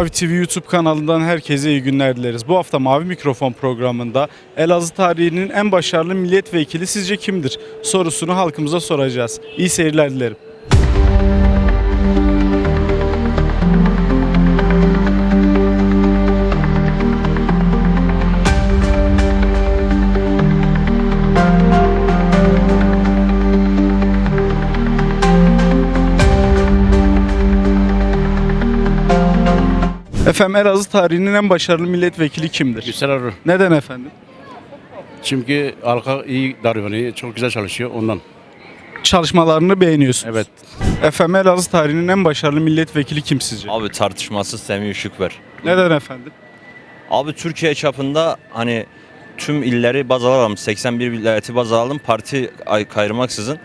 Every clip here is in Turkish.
Mavi TV YouTube kanalından herkese iyi günler dileriz. Bu hafta Mavi Mikrofon programında Elazığ tarihinin en başarılı milletvekili sizce kimdir? Sorusunu halkımıza soracağız. İyi seyirler dilerim. Efendim Elazığ tarihinin en başarılı milletvekili kimdir? Güzel Arı. Neden efendim? Çünkü halka iyi davranıyor, çok güzel çalışıyor ondan. Çalışmalarını beğeniyorsunuz. Evet. Efendim Elazığ tarihinin en başarılı milletvekili kim sizce? Abi tartışmasız Semih Şükver. Neden efendim? Abi Türkiye çapında hani tüm illeri baz alalım. 81 vilayeti baz alalım. Parti ay- kayırmaksızın.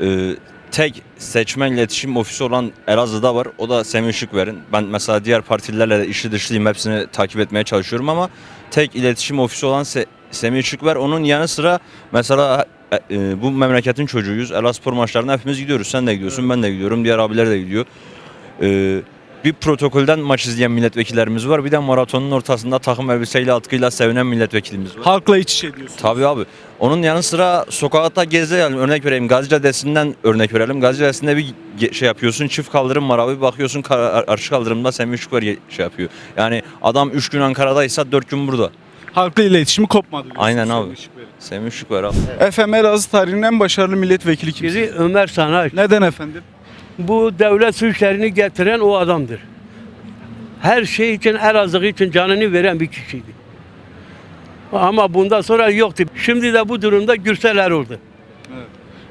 Ee, tek seçmen iletişim ofisi olan Elazığ'da var. O da Semih Şükver'in. Ben mesela diğer partilerle de işi dışlıyım. Hepsini takip etmeye çalışıyorum ama tek iletişim ofisi olan Se- Semih Şükver. Onun yanı sıra mesela e, e, bu memleketin çocuğuyuz. Elazığspor maçlarına hepimiz gidiyoruz. Sen de gidiyorsun, ben de gidiyorum. Diğer abiler de gidiyor. Ee, bir protokolden maç izleyen milletvekillerimiz var. Bir de maratonun ortasında takım elbiseyle atkıyla sevinen milletvekilimiz var. Halkla iç içe diyorsunuz. Tabii abi. Onun yanı sıra sokakta gezelim. Örnek vereyim. Gazi Caddesi'nden örnek verelim. Gazi Caddesi'nde bir şey yapıyorsun. Çift kaldırım var abi. Bakıyorsun kar- arşı kaldırımda Semih Şükür şey yapıyor. Yani adam 3 gün Ankara'daysa 4 gün burada. Halkla iletişimi kopmadı. Aynen abi. Semih Şükür abi. Efendim Elazığ tarihinin en başarılı milletvekili kim? Biri Ömer Sanaç. Neden efendim? Bu devlet su işlerini getiren o adamdır. Her şey için Elazığ için canını veren bir kişiydi. Ama bundan sonra yoktu. Şimdi de bu durumda Gürsel Erol'du.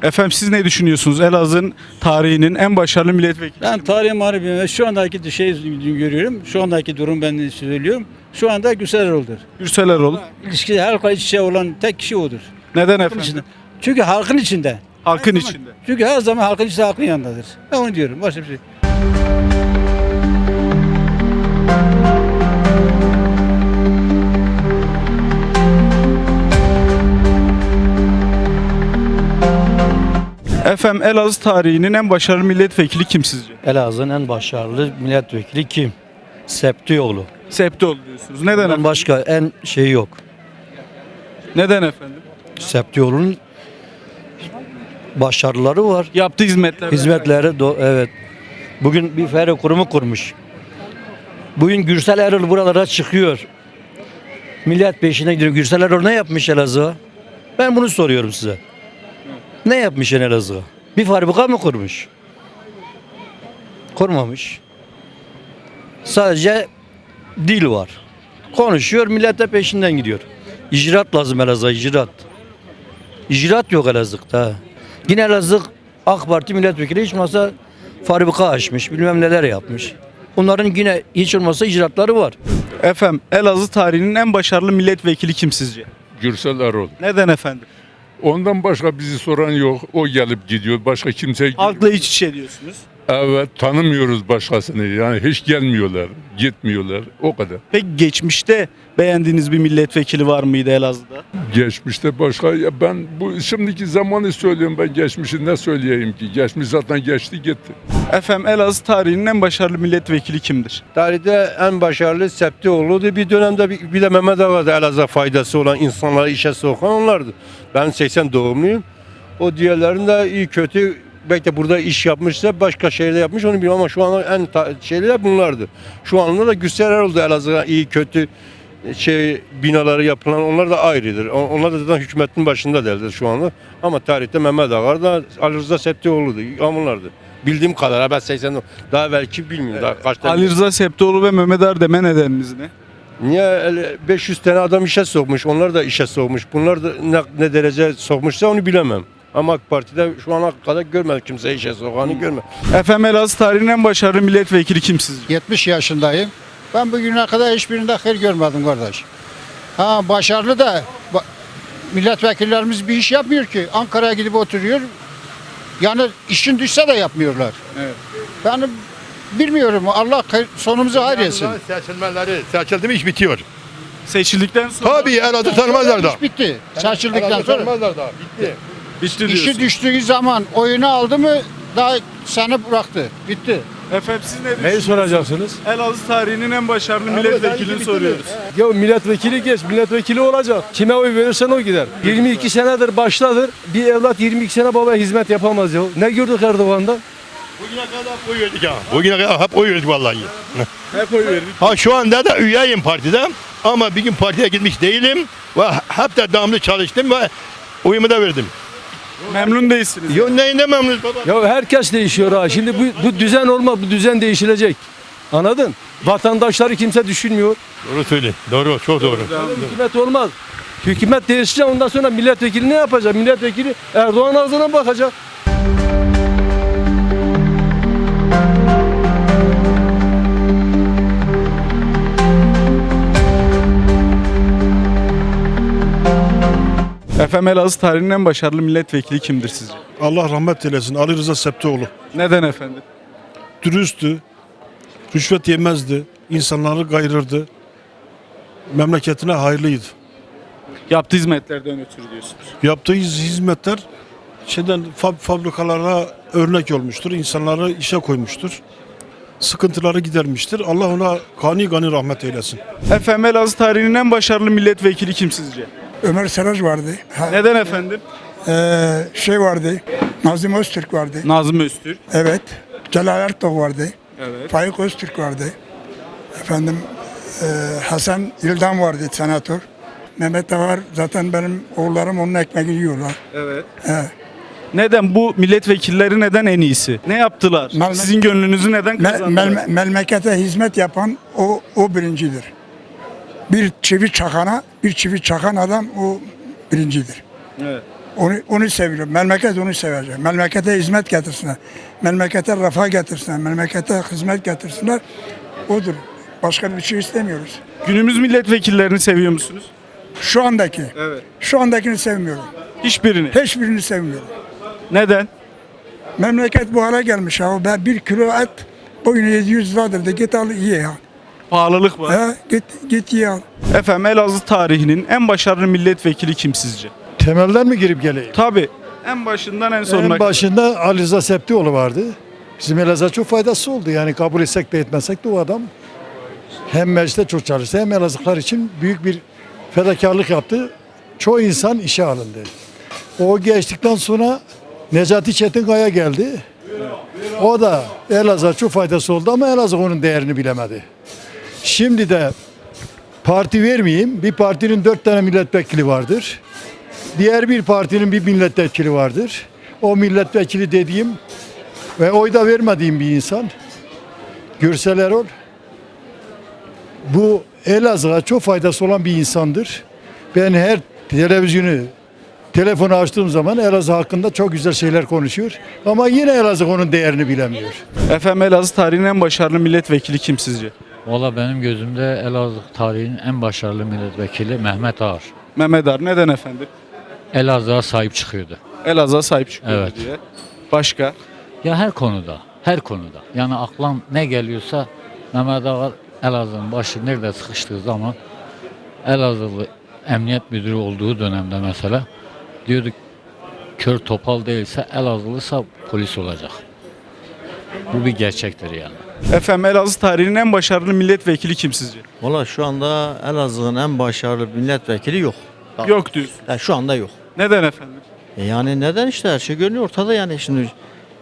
Efendim siz ne düşünüyorsunuz? Elazığ'ın tarihinin en başarılı milletvekili Ben tarih muharibim ve şu andaki şey görüyorum. Şu andaki durum ben söylüyorum. Şu anda Gürsel Erol'dur. Gürsel Erol. İlişkide halkla iç içe olan tek kişi odur. Neden Halkın içinde. efendim? Çünkü halkın içinde. Halkın Her zaman- içinde. Çünkü her zaman halkın içinde halkın yanındadır. Ben onu diyorum. Başka bir şey. Efendim Elazığ tarihinin en başarılı milletvekili kim sizce? Elazığ'ın en başarılı milletvekili kim? Septioğlu. Septioğlu diyorsunuz. Neden Bundan efendim? başka en şeyi yok. Neden efendim? Septioğlu'nun başarıları var. Yaptığı hizmetler. Hizmetleri do- evet. Bugün bir fere kurumu kurmuş. Bugün Gürsel Erol buralara çıkıyor. Millet peşine gidiyor. Gürsel Erol ne yapmış Elazığ'a? Ben bunu soruyorum size. Ne yapmış en Elazığ'a? Bir fabrika mı kurmuş? Kurmamış. Sadece dil var. Konuşuyor, millet de peşinden gidiyor. İcraat lazım Elazığ'a, icraat. İcraat yok Elazığ'da. Yine Elazığ AK Parti milletvekili hiç masa fabrika açmış, bilmem neler yapmış. Bunların yine hiç olmazsa icraatları var. Efendim Elazığ tarihinin en başarılı milletvekili kim sizce? Gürsel Erol. Neden efendim? Ondan başka bizi soran yok. O gelip gidiyor. Başka kimse Halkla iç içe diyorsunuz. Evet tanımıyoruz başkasını. Yani hiç gelmiyorlar. Gitmiyorlar. O kadar. Peki geçmişte beğendiğiniz bir milletvekili var mıydı Elazığ'da? Geçmişte başka ya ben bu şimdiki zamanı söylüyorum ben geçmişi ne söyleyeyim ki? Geçmiş zaten geçti gitti. Efendim Elazığ tarihinin en başarılı milletvekili kimdir? Tarihte en başarılı Septioğlu'du. Bir dönemde bir, bir de Mehmet Ağa'da Elazığ faydası olan insanları işe sokan onlardı. Ben 80 doğumluyum. O diğerlerin de iyi kötü belki de burada iş yapmışsa başka şehirde yapmış onu bilmiyorum ama şu an en şeyler bunlardı. Şu anda da Gürsel oldu Elazığ'a iyi kötü şey binaları yapılan onlar da ayrıdır. On- Onlar da zaten hükümetin başında derler şu anda. Ama tarihte Mehmet Ağa da Ali Rıza Septioğlu'du. Onlardı. Bildiğim kadar ben 80 daha belki bilmiyorum daha kaç tane. Ali Rıza Septoğlu ve Mehmet Er deme nedeniniz ne? Niye öyle 500 tane adam işe sokmuş, onlar da işe sokmuş. Bunlar da ne, ne derece sokmuşsa onu bilemem. Ama AK Parti'de şu ana kadar görmedim kimse işe sokanı görmedim. Efendim Elazığ tarihinin en başarılı milletvekili kim sizce? 70 yaşındayım. Ben bugüne kadar hiçbirinde hayır görmedim kardeş. Ha başarılı da ba- milletvekillerimiz bir iş yapmıyor ki. Ankara'ya gidip oturuyor. Yani işin düşse de yapmıyorlar. Evet. Ben bilmiyorum. Allah hayır- sonumuzu hayır etsin. Seçilmeleri seçildi mi iş bitiyor. Seçildikten sonra Tabii Elazığ tanımazlar da. İş bitti. Seçildikten Elazığ sonra. tanımazlar da. Bitti. Bitti İşi diyorsun. düştüğü zaman oyunu aldı mı daha seni bıraktı. Bitti. Efendim siz ne Neyi düşünüyorsunuz? soracaksınız? Elazığ tarihinin en başarılı milletvekilini soruyoruz. Ya milletvekili geç, milletvekili olacak. Kime oy verirsen o gider. 22 senedir başladır. Bir evlat 22 sene babaya hizmet yapamaz ya. Ne gördük Erdoğan'da? Bugüne kadar hep oy verdik ha. Bugüne kadar hep oy verdik vallahi. Hep oy verdik. Ha şu anda da üyeyim partide ama bir gün partiye gitmiş değilim ve hep de damlı çalıştım ve oyumu da verdim. Memnun değilsiniz. Yo neyinde memnunuz baba? Ya herkes değişiyor ha. Şimdi bu, bu düzen olmaz, bu düzen değişilecek. Anladın? Vatandaşları kimse düşünmüyor. Doğru söyle. Doğru, çok doğru. Hükümet olmaz. Hükümet değişecek ondan sonra milletvekili ne yapacak? Milletvekili Erdoğan ağzına bakacak. Efendim Elazığ tarihinin en başarılı milletvekili kimdir sizce? Allah rahmet eylesin Ali Rıza Septioğlu. Neden efendim? Dürüsttü, rüşvet yemezdi, insanları gayırırdı, memleketine hayırlıydı. Yaptığı hizmetlerden ötürü diyorsunuz. Yaptığı hiz- hizmetler şeyden fab- fabrikalara örnek olmuştur, insanları işe koymuştur. Sıkıntıları gidermiştir. Allah ona gani gani rahmet eylesin. Efendim Elazığ tarihinin en başarılı milletvekili kim sizce? Ömer Saraç vardı. Neden efendim? şey vardı. Nazım Öztürk vardı. Nazım Öztürk. Evet. Celal Ertok vardı. Evet. Faik Öztürk vardı. Efendim e, Hasan İldan vardı senatör. Mehmet Ağar zaten benim oğullarım onun ekmeğini yiyorlar. Evet. Evet. Neden bu milletvekilleri neden en iyisi? Ne yaptılar? Mel- Sizin gönlünüzü neden Me- kazandılar? mel- memlekete hizmet yapan o o birincidir. Bir çivi çakana, bir çivi çakan adam o birincidir. Evet. Onu, onu seviyorum. Memleket onu sevecek. Memlekete hizmet getirsinler. Memlekete refah getirsinler. Memlekete hizmet getirsinler. Odur. Başka bir şey istemiyoruz. Günümüz milletvekillerini seviyor musunuz? Şu andaki. Evet. Şu andakini sevmiyorum. Hiçbirini. Hiçbirini sevmiyorum. Neden? Memleket bu hale gelmiş ya. Ben bir kilo et boyunu 700 liradır da git al ye ya. Pahalılık var. He, git git ye al. Efendim Elazığ tarihinin en başarılı milletvekili kim sizce? Temelden mi girip geleyim? Tabii. En başından en sonuna. En başında Ali Rıza Septioğlu vardı. Bizim Elazığ'a çok faydası oldu. Yani kabul etsek de etmesek de o adam hem mecliste çok çalıştı hem Elazığlar için büyük bir fedakarlık yaptı. Çoğu insan işe alındı. O geçtikten sonra Necati Çetinkaya geldi. O da Elazığ'a çok faydası oldu ama Elazığ onun değerini bilemedi. Şimdi de parti vermeyeyim. Bir partinin dört tane milletvekili vardır. Diğer bir partinin bir milletvekili vardır. O milletvekili dediğim ve oy da vermediğim bir insan. Gürsel Erol. Bu Elazığ'a çok faydası olan bir insandır. Ben her televizyonu, telefonu açtığım zaman Elazığ hakkında çok güzel şeyler konuşuyor. Ama yine Elazığ onun değerini bilemiyor. Efendim Elazığ tarihinin en başarılı milletvekili kim sizce? Valla benim gözümde Elazığ tarihinin en başarılı milletvekili Mehmet Ağar. Mehmet Ar. Neden efendim? Elazığ'a sahip çıkıyordu. Elazığ'a sahip çıkıyor Evet. diye. Başka? Ya her konuda, her konuda. Yani aklan ne geliyorsa Mehmet Ağar Elazığ'ın başı nerede sıkıştığı zaman Elazığlı emniyet müdürü olduğu dönemde mesela diyorduk kör topal değilse Elazığlısa polis olacak. Bu bir gerçektir yani. Efendim Elazığ tarihinin en başarılı milletvekili kim sizce? Valla şu anda Elazığ'ın en başarılı milletvekili yok. Yok diyorsun. Yani şu anda yok. Neden efendim? E yani neden işte her şey görünüyor ortada yani şimdi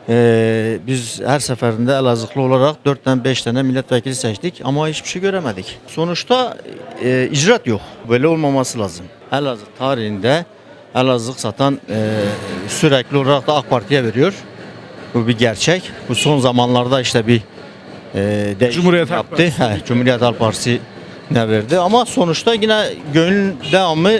e, biz her seferinde Elazığlı olarak 4 tane 5 tane milletvekili seçtik ama hiçbir şey göremedik. Sonuçta e, icraat yok. Böyle olmaması lazım. Elazığ tarihinde Elazığ satan e, sürekli olarak da AK Parti'ye veriyor. Bu bir gerçek. Bu son zamanlarda işte bir e, Cumhuriyet Halk yaptı. He, Cumhuriyet Halk Partisi ne verdi ama sonuçta yine gönül devamı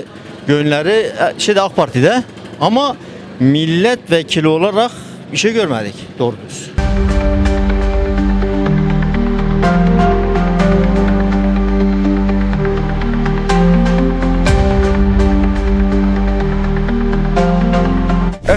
gönülleri e, şeyde AK Parti'de ama milletvekili olarak bir şey görmedik doğru düz.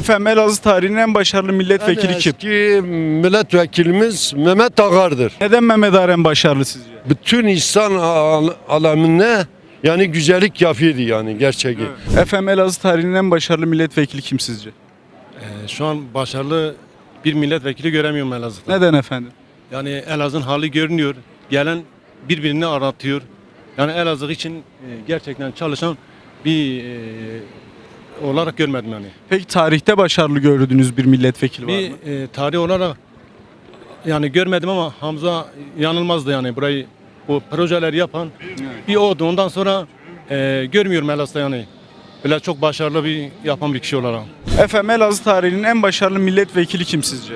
Efendim Elazığ tarihinin en başarılı milletvekili kim? Eski milletvekilimiz Mehmet Ağar'dır. Neden Mehmet Ar en başarılı sizce? Bütün insan al- alemine yani güzellik yapıyordu yani gerçeği. Efendim Elazığ tarihinin en başarılı milletvekili kim sizce? Şu an başarılı bir milletvekili göremiyorum Elazığ'da. Neden efendim? Yani Elazığ'ın hali görünüyor. Gelen birbirini aratıyor. Yani Elazığ için e, gerçekten çalışan bir e, olarak görmedim yani. Peki tarihte başarılı gördüğünüz bir milletvekili var mı? Bir e, tarih olarak yani görmedim ama Hamza yanılmazdı yani burayı bu projeleri yapan bir oldu. Ondan sonra e, görmüyorum Elazığ'da yani. Böyle çok başarılı bir yapan bir kişi olarak. Efendim Elazığ tarihinin en başarılı milletvekili kim sizce?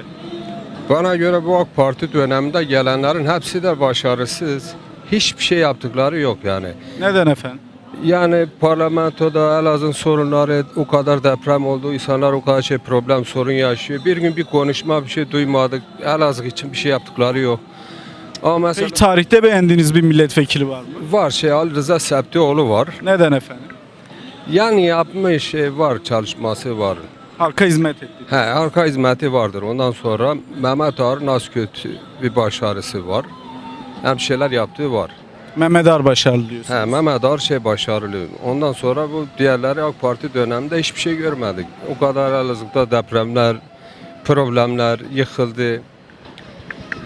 Bana göre bu AK Parti döneminde gelenlerin hepsi de başarısız. Hiçbir şey yaptıkları yok yani. Neden efendim? Yani parlamentoda Elazığ'ın sorunları o kadar deprem oldu. insanlar o kadar şey problem sorun yaşıyor. Bir gün bir konuşma bir şey duymadık. Elazığ için bir şey yaptıkları yok. Ama mesela Peki tarihte beğendiğiniz bir milletvekili var mı? var şey Ali Rıza Septioğlu var. Neden efendim? Yani yapmış şey var çalışması var. Halka hizmet etti. He, arka hizmeti vardır. Ondan sonra Mehmet Ağar'ın az kötü bir başarısı var. Hem şeyler yaptığı var. Mehmet Ar başarılı diyorsun. He, Mehmet şey başarılı. Ondan sonra bu diğerleri AK Parti döneminde hiçbir şey görmedik. O kadar Elazığ'da depremler, problemler yıkıldı.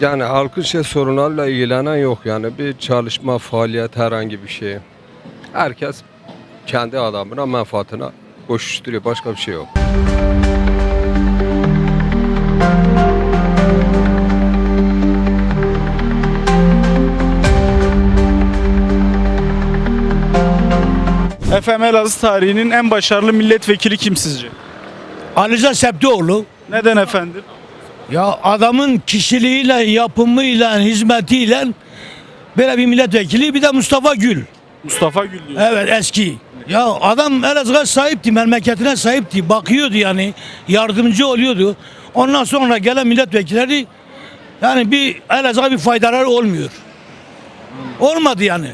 Yani halkın şey sorunlarla ilgilenen yok yani bir çalışma, faaliyet herhangi bir şey. Herkes kendi adamına, menfaatine koşuşturuyor. Başka bir şey yok. Efendim Elazığ tarihinin en başarılı milletvekili kim sizce? Aliza Septioğlu Neden efendim? ya adamın kişiliğiyle, yapımıyla, hizmetiyle böyle bir milletvekili bir de Mustafa Gül. Mustafa Gül diyor. Evet eski. Ya adam Elazığ'a sahipti, memleketine sahipti. Bakıyordu yani, yardımcı oluyordu. Ondan sonra gelen milletvekilleri yani bir Elazığ'a bir faydaları olmuyor. Olmadı yani.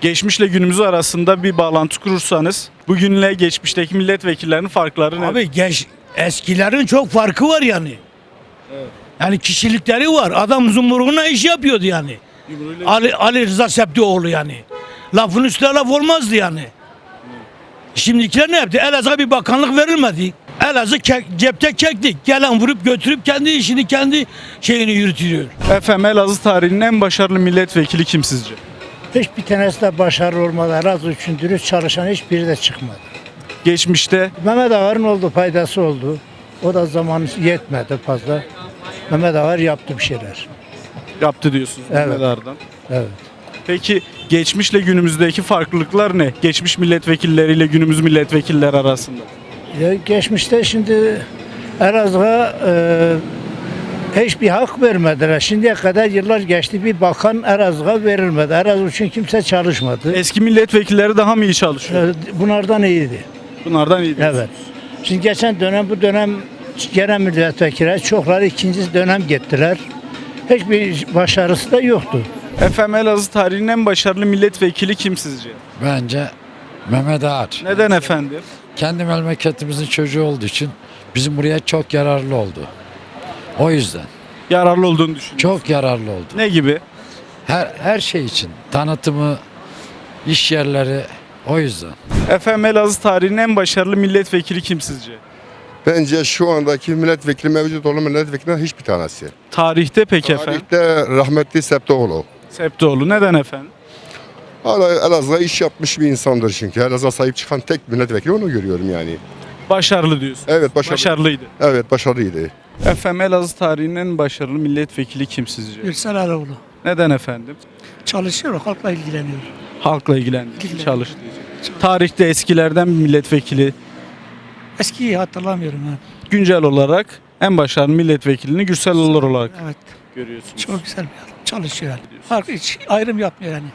Geçmişle günümüz arasında bir bağlantı kurursanız bugünle geçmişteki milletvekillerinin farkları ne? Abi genç eskilerin çok farkı var yani. Yani kişilikleri var. Adam zumruğuna iş yapıyordu yani. Ali, Ali Rıza Septioğlu yani. Lafın üstüne laf olmazdı yani. Şimdikiler ne yaptı? Elazığ'a bir bakanlık verilmedi. Elazığ kek, cepte keklik. Gelen vurup götürüp kendi işini kendi şeyini yürütüyor. Efendim Elazığ tarihinin en başarılı milletvekili kim sizce? Hiçbir tanesi de başarılı olmadı. Elazığ için dürüst çalışan hiçbiri de çıkmadı. Geçmişte Mehmet Ağar'ın oldu, faydası oldu. O da zaman yetmedi fazla. Mehmet Ağar yaptı bir şeyler. yaptı diyorsunuz Evet. Mehmet. Evet. Peki geçmişle günümüzdeki farklılıklar ne? Geçmiş milletvekilleriyle günümüz milletvekilleri arasında. Ya geçmişte şimdi Elazığ'a e, hiçbir hak vermediler. Şimdiye kadar yıllar geçti bir bakan Elazığ'a verilmedi. Elazığ için kimse çalışmadı. Eski milletvekilleri daha mı iyi çalışıyor? Bunlardan iyiydi. Bunlardan iyi diyorsunuz. Evet. Şimdi geçen dönem bu dönem gelen milletvekilleri çokları ikinci dönem gittiler. Hiçbir başarısı da yoktu. Efendim Elazığ tarihinin en başarılı milletvekili kim sizce? Bence Mehmet Ağar. Neden efendim? Kendi memleketimizin çocuğu olduğu için bizim buraya çok yararlı oldu. O yüzden Yararlı olduğunu düşünüyorum. çok yararlı oldu. Ne gibi? Her her şey için tanıtımı, iş yerleri o yüzden. Efendim Elazığ tarihinin en başarılı milletvekili kim sizce? Bence şu andaki milletvekili mevcut olan milletvekilinden hiçbir tanesi. Tarihte peki efendim? Tarihte rahmetli Septoğlu. Septoğlu. Neden efendim? Hala Elazığ'a iş yapmış bir insandır çünkü. Elazığ'a sahip çıkan tek milletvekili onu görüyorum yani. Başarılı diyorsun. Evet başarılı. Başarılıydı. Evet başarılıydı. Efendim Elazığ tarihinin en başarılı milletvekili kim sizce? Gürsel Eroğlu. Neden efendim? Çalışıyor, halkla ilgileniyor. Halkla ilgilendi. Çalıştı. Tarihte eskilerden bir milletvekili Eskiyi hatırlamıyorum ben. güncel olarak en başarılı milletvekilini Gürsel Olur olarak Evet. görüyorsunuz. Çok güzel bir adam. Çalışıyor yani. Halk hiç ayrım yapmıyor yani.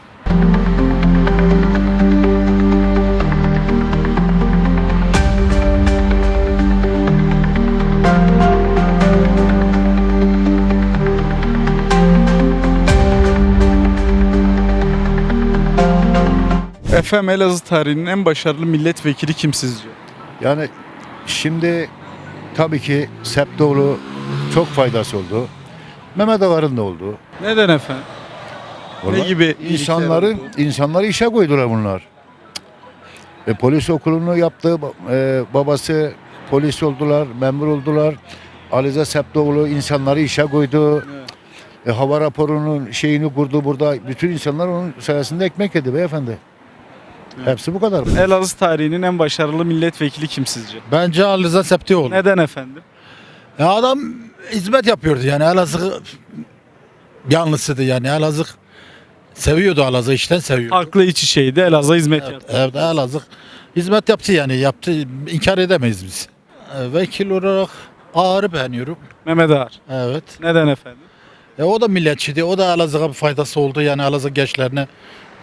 Efendim Elazığ tarihinin en başarılı milletvekili kim sizce? Yani şimdi tabii ki Septoğlu çok faydası oldu. Mehmet Ağar'ın da oldu. Neden efendim? Ne Vallahi gibi iyilikler insanları insanları işe koydular bunlar. E, polis okulunu yaptı. e, babası polis oldular, memur oldular. Alize Septoğlu insanları işe koydu. E, hava raporunun şeyini kurdu burada. Bütün insanlar onun sayesinde ekmek yedi beyefendi. Hepsi bu kadar. Elazığ tarihinin en başarılı milletvekili kim sizce? Bence Ali Rıza Septioğlu. Neden efendim? Ya adam hizmet yapıyordu yani Elazığ yanlısıydı yani Elazığ seviyordu Elazığ işten seviyordu. Halkla iç içeydi. Elazığ'a hizmet yaptı. Evet Elazığ hizmet yaptı yani yaptı inkar edemeyiz biz. E, Vekil olarak Ağar'ı beğeniyorum. Mehmet Ağar. Evet. Neden efendim? E, o da milletçiydi. O da Elazığ'a bir faydası oldu. Yani Elazığ gençlerine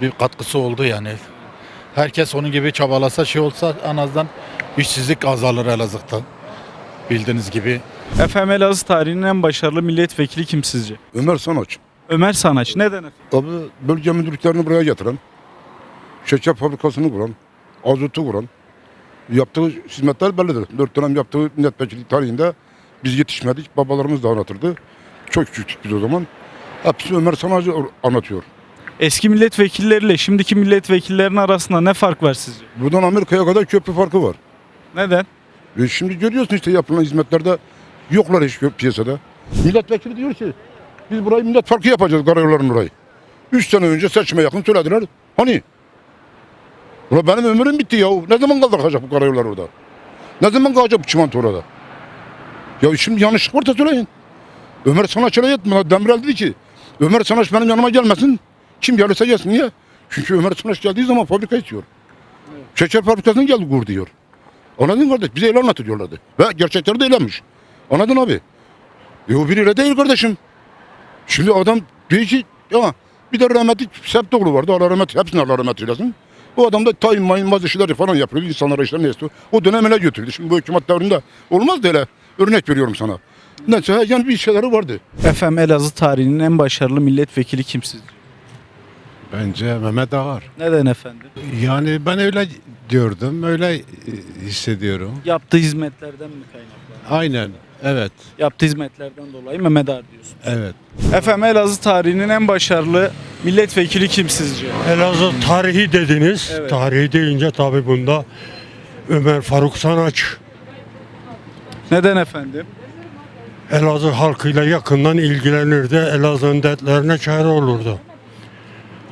bir katkısı oldu yani. Herkes onun gibi çabalasa şey olsa en azından işsizlik azalır Elazığ'dan. Bildiğiniz gibi. Efendim Elazığ tarihinin en başarılı milletvekili kim sizce? Ömer Sanaç. Ömer Sanaç. Neden efendim? Abi bölge müdürlüklerini buraya getiren, şeker fabrikasını kuran, azotu kuran, yaptığı hizmetler bellidir. Dört dönem yaptığı milletvekili tarihinde biz yetişmedik, babalarımız da anlatırdı. Çok küçüktük biz o zaman. Hepsi Ömer Sanacı anlatıyor. Eski milletvekilleriyle şimdiki milletvekillerinin arasında ne fark var sizce? Buradan Amerika'ya kadar köprü farkı var. Neden? E şimdi görüyorsun işte yapılan hizmetlerde yoklar hiç yok piyasada. Milletvekili diyor ki biz burayı millet farkı yapacağız karayolların orayı. Üç sene önce seçime yakın söylediler. Hani? Ulan benim ömrüm bitti ya. Ne zaman kalacak bu karayollar orada? Ne zaman kalacak bu çimento orada? Ya şimdi yanlışlık varsa söyleyin. Ömer Sanaç'a yetme. Demirel dedi ki Ömer Sanaç benim yanıma gelmesin. Kim gelirse gelsin niye? Çünkü Ömer Sanaç geldiği zaman fabrika istiyor. Şeker fabrikasını geldi kur diyor. Anladın kardeş? Bize öyle anlatıyorlardı. Ve gerçekleri de öylemiş. Anladın abi? E o biriyle değil kardeşim. Şimdi adam diyor ki ya bir de rahmetli Septoğlu vardı. Allah rahmet, hepsini Allah rahmet eylesin. O adam da tayin mayın bazı işleri falan yapıyordu. İnsanlara işler ne istiyor. O dönemine götürdü. Şimdi bu hükümet devrinde olmaz da öyle. Örnek veriyorum sana. Neyse yani bir şeyleri vardı. Efendim Elazığ tarihinin en başarılı milletvekili kim sizce? Bence Mehmet Ağar. Neden efendim? Yani ben öyle gördüm, öyle e, hissediyorum. Yaptığı hizmetlerden mi kaynaklı? Aynen, evet, Yaptığı hizmetlerden dolayı Mehmet Ağar diyorsun. evet. Efendim Elazığ tarihinin en başarılı milletvekili kim sizce? Elazığ tarihi dediniz. Evet. Tarihi deyince tabii bunda Ömer Faruk Sanaç Neden efendim? Elazığ halkıyla yakından ilgilenirdi. Elazığ'ın dertlerine çare olurdu.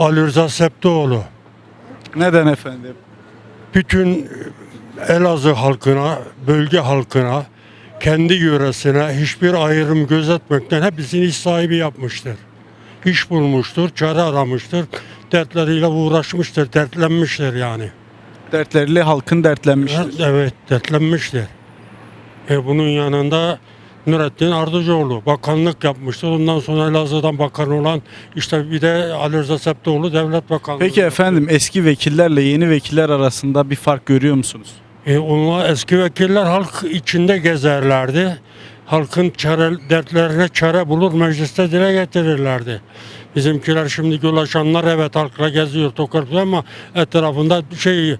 Ali Rıza Septoğlu Neden efendim? bütün Elazığ halkına, bölge halkına, kendi yöresine hiçbir ayrım gözetmekten hepsini iş sahibi yapmıştır. İş bulmuştur, çare aramıştır, dertleriyle uğraşmıştır, dertlenmiştir yani. Dertleriyle halkın dertlenmiştir. Evet, dertlenmiştir. E bunun yanında Nurettin Ardıcıoğlu bakanlık yapmıştır. Ondan sonra Elazığ'dan bakan olan işte bir de Ali Rıza Septoğlu devlet bakanlığı. Peki efendim eski vekillerle yeni vekiller arasında bir fark görüyor musunuz? E, onlar eski vekiller halk içinde gezerlerdi. Halkın çare, dertlerine çare bulur mecliste dile getirirlerdi. Bizimkiler şimdi dolaşanlar evet halkla geziyor tokartıyor ama etrafında şey e,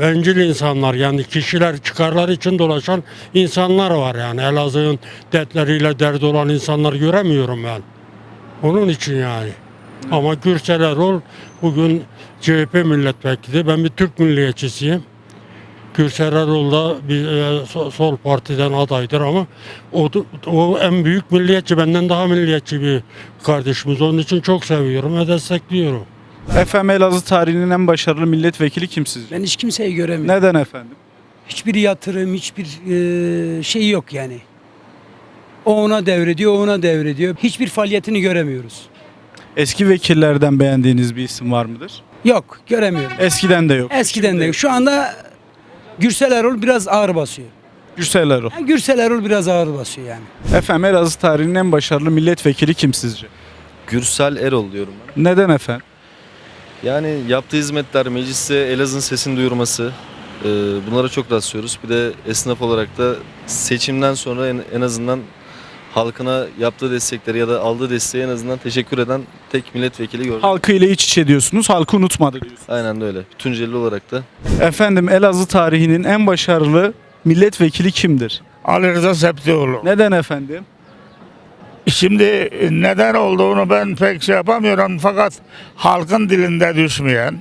bencil insanlar yani kişiler çıkarlar için dolaşan insanlar var yani Elazığ'ın dertleriyle derdi olan insanlar göremiyorum ben. Onun için yani. Ama Gürsel Erol bugün CHP milletvekili. Ben bir Türk milliyetçisiyim. Gürsel Erol da bir e, so- sol partiden adaydır ama o, o en büyük milliyetçi, benden daha milliyetçi bir kardeşimiz. Onun için çok seviyorum ve destekliyorum. Efendim Elazığ tarihinin en başarılı milletvekili kim sizce? Ben hiç kimseyi göremiyorum. Neden efendim? Hiçbir yatırım, hiçbir e, şey yok yani. O ona devrediyor, o ona devrediyor. Hiçbir faaliyetini göremiyoruz. Eski vekillerden beğendiğiniz bir isim var mıdır? Yok, göremiyorum. Eskiden de yok. Eskiden de. Şu anda Gürsel Erol biraz ağır basıyor. Gürsel Erol. Yani Gürsel Erol biraz ağır basıyor yani. Efendim Elazığ tarihinin en başarılı milletvekili kim sizce? Gürsel Erol diyorum ben. Neden efendim? Yani yaptığı hizmetler, mecliste Elazığ'ın sesini duyurması e, bunlara çok rastlıyoruz. Bir de esnaf olarak da seçimden sonra en, en azından halkına yaptığı destekleri ya da aldığı desteği en azından teşekkür eden tek milletvekili gördüm. Halkı ile iç içe diyorsunuz, halkı unutmadı diyorsunuz. Aynen de öyle. Tunceli olarak da Efendim Elazığ tarihinin en başarılı milletvekili kimdir? Ali Rıza Septioğlu. Neden efendim? Şimdi neden olduğunu ben pek şey yapamıyorum fakat halkın dilinde düşmeyen,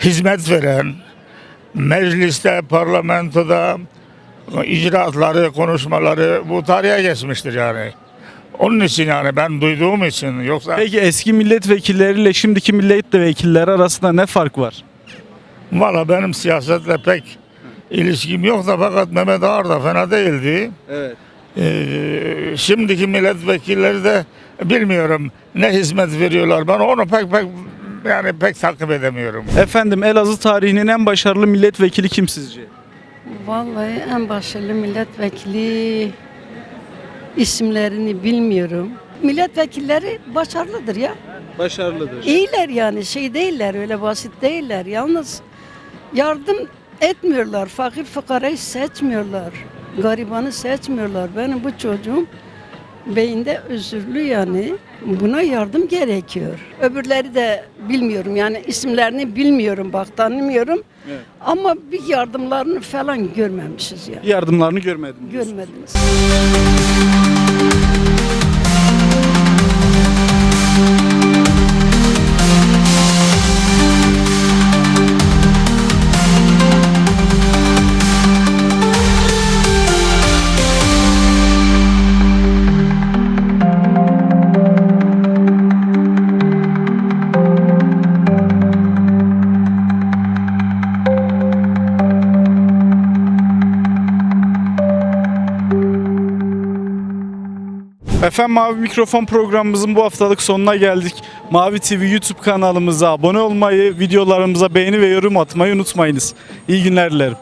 hizmet veren, mecliste, parlamentoda icraatları, konuşmaları bu tarihe geçmiştir yani. Onun için yani ben duyduğum için yoksa Peki eski milletvekilleriyle şimdiki milletvekilleri arasında ne fark var? valla benim siyasetle pek ilişkim yok da fakat Mehmet Ağar da fena değildi. Evet. Ee, şimdiki milletvekilleri de bilmiyorum ne hizmet veriyorlar. Ben onu pek pek yani pek takip edemiyorum. Efendim Elazığ tarihinin en başarılı milletvekili kim sizce? Vallahi en başarılı milletvekili isimlerini bilmiyorum. Milletvekilleri başarılıdır ya. Başarılıdır. İyiler yani şey değiller öyle basit değiller. Yalnız yardım etmiyorlar. Fakir fukarayı seçmiyorlar. Garibanı seçmiyorlar. Benim bu çocuğum beyinde özürlü yani. Buna yardım gerekiyor. Öbürleri de bilmiyorum yani isimlerini bilmiyorum bak tanımıyorum. Evet. Ama bir yardımlarını falan görmemişiz yani. Yardımlarını görmedim. Görmediniz. Efendim Mavi Mikrofon programımızın bu haftalık sonuna geldik. Mavi TV YouTube kanalımıza abone olmayı, videolarımıza beğeni ve yorum atmayı unutmayınız. İyi günler dilerim.